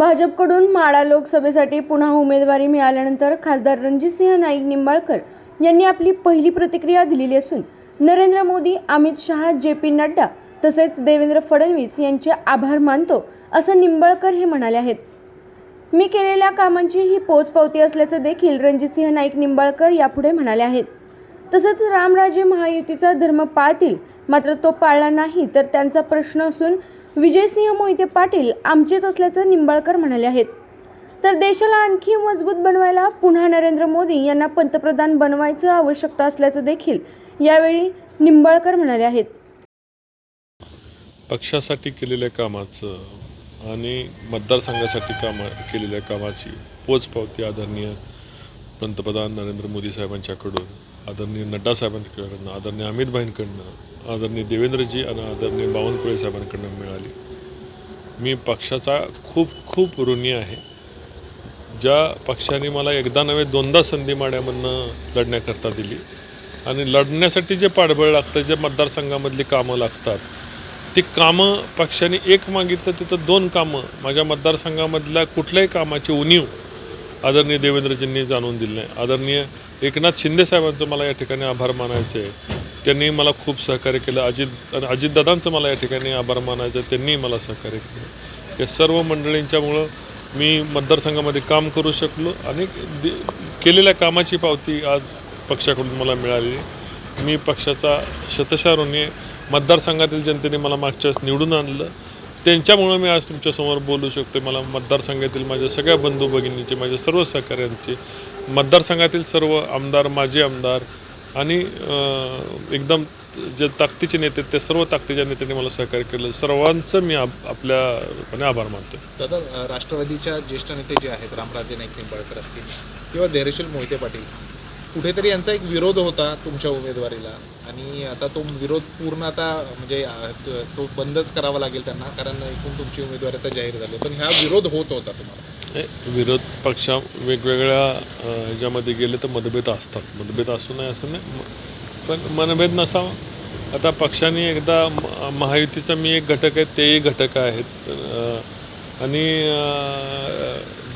भाजपकडून माळा लोकसभेसाठी पुन्हा उमेदवारी मिळाल्यानंतर खासदार रणजितसिंह नाईक निंबाळकर यांनी आपली पहिली प्रतिक्रिया दिलेली असून नरेंद्र मोदी अमित शहा जे पी नड्डा तसेच देवेंद्र फडणवीस यांचे आभार मानतो असं निंबाळकर हे म्हणाले आहेत. मी केलेल्या कामांची ही पोचपावती असल्याचं देखील रणजितसिंह नाईक निंबाळकर यापुढे म्हणाले आहेत. तसंच रामराजे महायुतीचा धर्म पाळतील मात्र तो पाळला नाही तर त्यांचा प्रश्न असून विजयसिंह मोहिते पाटील आमचेच असल्याचं निंबाळकर म्हणाले आहेत. तर देशाला आणखी मजबूत बनवायला पुन्हा नरेंद्र मोदी यांना पंतप्रधान बनवायचं आवश्यकता असल्याचं देखील यावेळी निंबाळकर म्हणाले आहेत. पक्षासाठी केलेल्या कामाचं आणि मतदारसंघासाठी कामा केलेल्या कामाची पोचपावती आदरणीय पंतप्रधान नरेंद्र मोदी साहेबांच्याकडून आदरणीय नड्डा साहेबांकडनं आदरणीय अमितभाईंकडनं आदरणीय देवेंद्रजी आणि आदरणीय बावनकुळे साहेबांकडनं मिळाली. मी पक्षाचा खूप खूप ऋणी आहे. ज्या पक्षाने मला एकदा नव्हे दोनदा संधी माड्यामधनं लढण्याकरता दिली. आणि लढण्यासाठी जे पाठबळ लागतं जे मतदारसंघामधली कामं लागतात ती कामं पक्षाने एक मागितलं तिथं दोन कामं. माझ्या मतदारसंघामधल्या कुठल्याही कामाची उणीव आदरणीय देवेंद्रजींनी जाणून दिले आहे आदरणीय एकनाथ शिंदे साहेबांचं मला या ठिकाणी आभार मानायचं आहे त्यांनी मला खूप सहकार्य केलं. अजित आणि अजितदादांचं मला या ठिकाणी आभार मानायचं आहे त्यांनी मला सहकार्य केलं. या सर्व मंडळींच्यामुळं मी मतदारसंघामध्ये काम करू शकलो. आणि दे- केलेल्या कामाची पावती आज पक्षाकडून मला मिळाली मी पक्षाचा शतशारुणी मतदारसंघातील जनतेने मला मागच्या वेळेस निवडून आणलं. त्यांच्यामुळं मी आज तुमच्यासमोर बोलू शकतो. मला मतदारसंघातील माझ्या सगळ्या बंधू भगिनीचे माझ्या सर्व सहकाऱ्यांचे मतदारसंघातील सर्व आमदार माजी आमदार आणि एकदम जे ताकदीचे नेते ते सर्व ताकदीच्या नेत्यांनी मला सहकार्य केलं. सर्वांचं मी आप आपल्यापणे आभार मानतो. दादा राष्ट्रवादीच्या ज्येष्ठ नेते जे आहेत रामराजे नाईक निंबाळकर असतील किंवा धैर्यशील मोहिते पाटील कुठेतरी यांचा एक विरोध होता तुमच्या उमेदवारीला. आणि आता तो विरोध पूर्ण आता म्हणजे तो- बंदच करावा लागेल त्यांना कारण एकूण तुमची उमेदवारी आता जाहीर झाली. पण ह्या विरोध होत होता तुम्हाला? हे विरोध पक्षा वेगवेगळ्या ह्याच्यामध्ये गेले तर मतभेद असतात. मतभेद असू नये असं नाही. पण मनभेद नसावा. आता पक्षाने एकदा महायुतीचा मी एक घटक आहे तेही घटक आहेत. आणि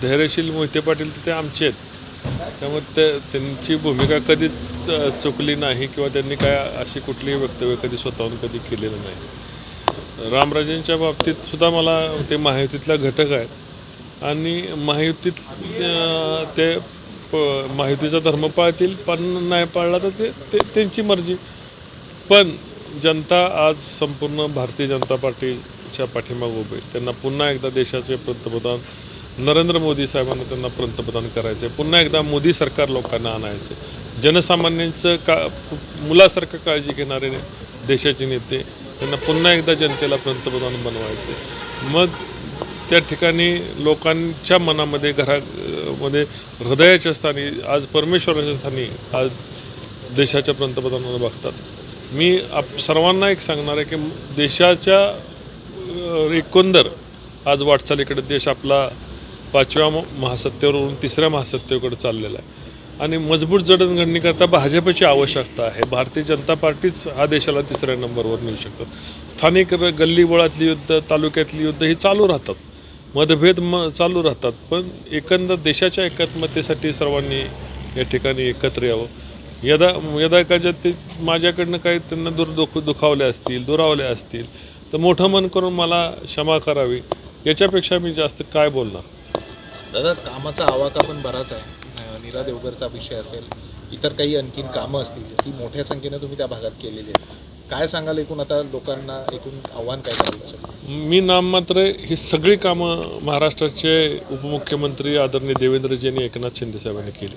धैर्यशील मोहिते पाटील तिथे आमचे आहेत. त्यामुळे ते त्यांची भूमिका कधीच चुकली नाही किंवा त्यांनी काय अशी कुठलीही वक्तव्य कधी स्वतःहून कधी केलेलं नाही. रामराजेंच्या बाबतीत सुद्धा मला ते महायुतीतला घटक आहेत आणि महायुतीत ते प- महायुतीचा धर्म पाळतील पण नाही पाळला तर ते ते त्यांची मर्जी. पण जनता आज संपूर्ण भारतीय जनता पार्टीच्या पाठीमागे उभे त्यांना पुन्हा एकदा देशाचे पंतप्रधान नरेंद्र मोदी साहेबांना त्यांना पंतप्रधान करायचे. पुन्हा एकदा मोदी सरकार लोकांना आणायचे. जनसामान्यांचं का मुलासारखं काळजी घेणारे देशाचे नेते त्यांना पुन्हा एकदा जनतेला पंतप्रधान बनवायचे. मग त्या ठिकाणी लोकांच्या मनामध्ये घरा मध्ये हृदयाच्या स्थानी आज परमेश्वराच्या स्थानी आज देशाच्या पंतप्रधानांना बघतात. मी आप सर्वांना एक सांगणार आहे की देशाच्या एकंदर आज वाटचालीकडे देश आपला पाचव्या महासत्तेवरून तिसऱ्या महासत्तेकडे चाललेला आहे. आणि मजबूत जडणघडणीकरता भाजपची आवश्यकता आहे. भारतीय जनता पार्टीच हा देशाला तिसऱ्या नंबरवर नेऊ शकतात. स्थानिक र- गल्लीबोळातली युद्ध तालुक्यातली युद्ध ही चालू राहतात. मतभेद म चालू राहतात. पण एकंदर देशाच्या एकात्मतेसाठी सर्वांनी या ठिकाणी एकत्र यावं. यदा यदा एखाद्या ते माझ्याकडनं काही त्यांना दुर दुख दुखावले असतील दुरावले असतील तर मोठं मन करून मला क्षमा करावी. याच्यापेक्षा मी जास्त काय बोलणार? दादा कामाचा आवाका पण बराच आहे. नीरा देवगरचा विषय असेल इतर काही आणखीन कामं असतील ही मोठ्या संख्येने तुम्ही त्या भागात केलेली आहेत. काय सांगाल एकूण आता लोकांना एकूण आव्हान काय करायला मी नाममात्र ही सगळी कामं महाराष्ट्राचे उपमुख्यमंत्री आदरणीय देवेंद्रजींनी एकनाथ शिंदे साहेबांनी केली.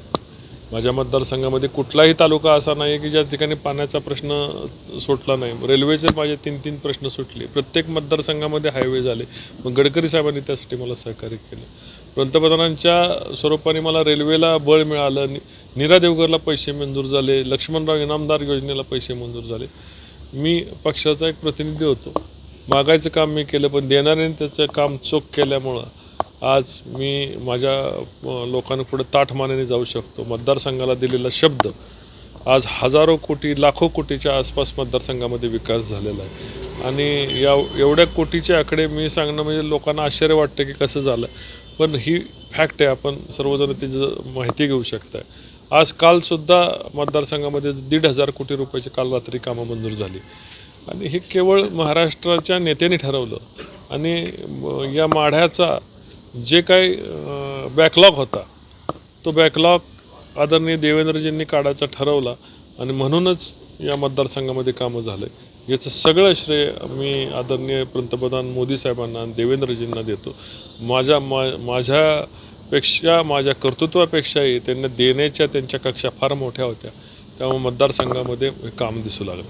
माझ्या मतदारसंघामध्ये कुठलाही तालुका असा नाही की ज्या ठिकाणी पाण्याचा प्रश्न सुटला नाही. रेल्वेचे माझे तीन तीन प्रश्न सुटले. प्रत्येक मतदारसंघामध्ये हायवे झाले. मग गडकरी साहेबांनी त्यासाठी मला सहकार्य केलं. पंतप्रधानांच्या स्वरूपाने मला रेल्वेला बळ मिळालं. नि नीरा देवगरला पैसे मंजूर झाले. लक्ष्मणराव इनामदार योजनेला पैसे मंजूर झाले. मी पक्षाचा एक प्रतिनिधी होतो. मागायचं काम मी केलं पण देणाऱ्याने त्याचं काम चोख केल्यामुळं आज मी माझ्या लोकांना लोकांपुढे ताठमानेने जाऊ शकतो. मतदारसंघाला दिलेला शब्द आज हजारो कोटी लाखो कोटीच्या आसपास मतदारसंघामध्ये विकास झालेला आहे. आणि या एवढ्या कोटीचे आकडे मी सांगणं म्हणजे लोकांना आश्चर्य वाटतं की कसं झालं. पण ही फॅक्ट आहे आपण सर्वजण त्याची माहिती घेऊ शकताय. आज कालसुद्धा मतदारसंघामध्ये दीड हजार कोटी रुपयाची काल रात्री कामं मंजूर झाली. आणि हे केवळ महाराष्ट्राच्या नेत्यांनी ठरवलं. आणि म- या माढ्याचा जे काही बॅकलॉग होता तो बॅकलॉग आदरणीय देवेंद्रजींनी काढायचा ठरवला. आणि म्हणूनच या मतदारसंघामध्ये कामं झालं. याचं सगळं श्रेय मी आदरणीय पंतप्रधान मोदी साहेबांना आणि देवेंद्रजींना देतो. माझ्या मा माझ्यापेक्षा माझ्या कर्तृत्वापेक्षाही त्यांना देण्याच्या त्यांच्या कक्षा फार मोठ्या होत्या. त्यामुळे मतदारसंघामध्ये काम दिसू लागलं.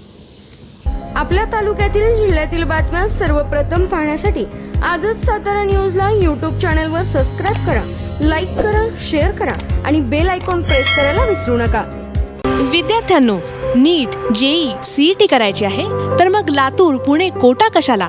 आपल्या तालुक्यातील जिल्ह्यातील बातम्या सर्वप्रथम पाहण्यासाठी आजच सातारा न्यूजला यूट्यूब चॅनलवर सबस्क्राईब करा लाईक करा शेअर करा आणि बेल आयकॉन प्रेस करायला विसरू नका. विद्यार्थ्यांनो नीट जेई सीईटी करायची आहे तर मग लातूर पुणे कोटा कशाला?